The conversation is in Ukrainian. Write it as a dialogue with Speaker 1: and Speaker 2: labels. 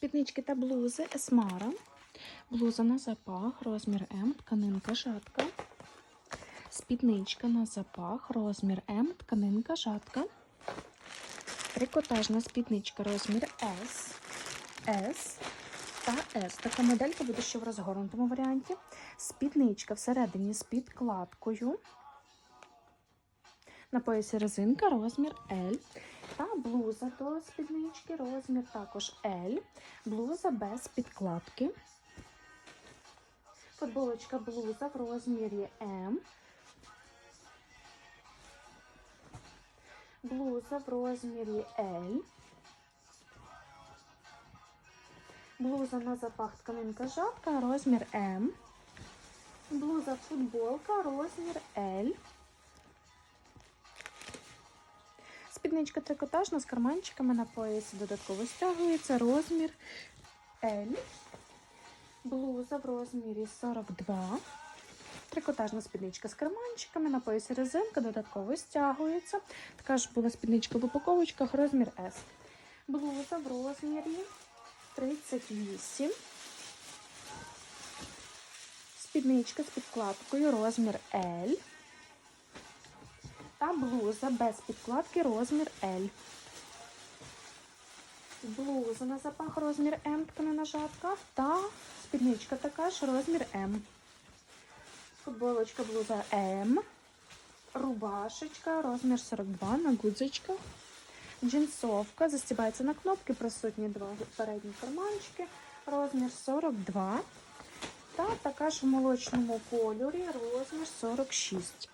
Speaker 1: Спіднички та блузи Есмара. Блуза на запах, розмір М, тканинка жатка. Спідничка на запах, розмір М, тканинка жатка. Трикотажна спідничка, розмір S, S та S. Така моделька буде ще в розгорнутому варіанті. Спідничка всередині з підкладкою. На поясі резинка, розмір L. Та блуза до спіднички, розмір також L. Блуза без підкладки. Футболочка блуза в розмірі М. Блуза в розмірі L. Блуза на запах тканинка жатка, розмір М. Блуза футболка, розмір L. Спідничка трикотажна з карманчиками на поясі додатково стягується, розмір L. Блуза в розмірі 42. Трикотажна спідничка з карманчиками, на поясі резинка додатково стягується. Така ж була спідничка в упаковочках, розмір S. Блуза в розмірі 38. Спідничка з підкладкою, розмір L. Та блуза без підкладки, розмір L. Блуза на запах розмір М, тканина жатка. Та спідничка така ж розмір М. Футболочка блуза М. Рубашечка, розмір 42 на гудзичках. Джинсовка, застібається на кнопки, присутні два передні карманчики, розмір 42. Та така ж в молочному кольорі, розмір 46.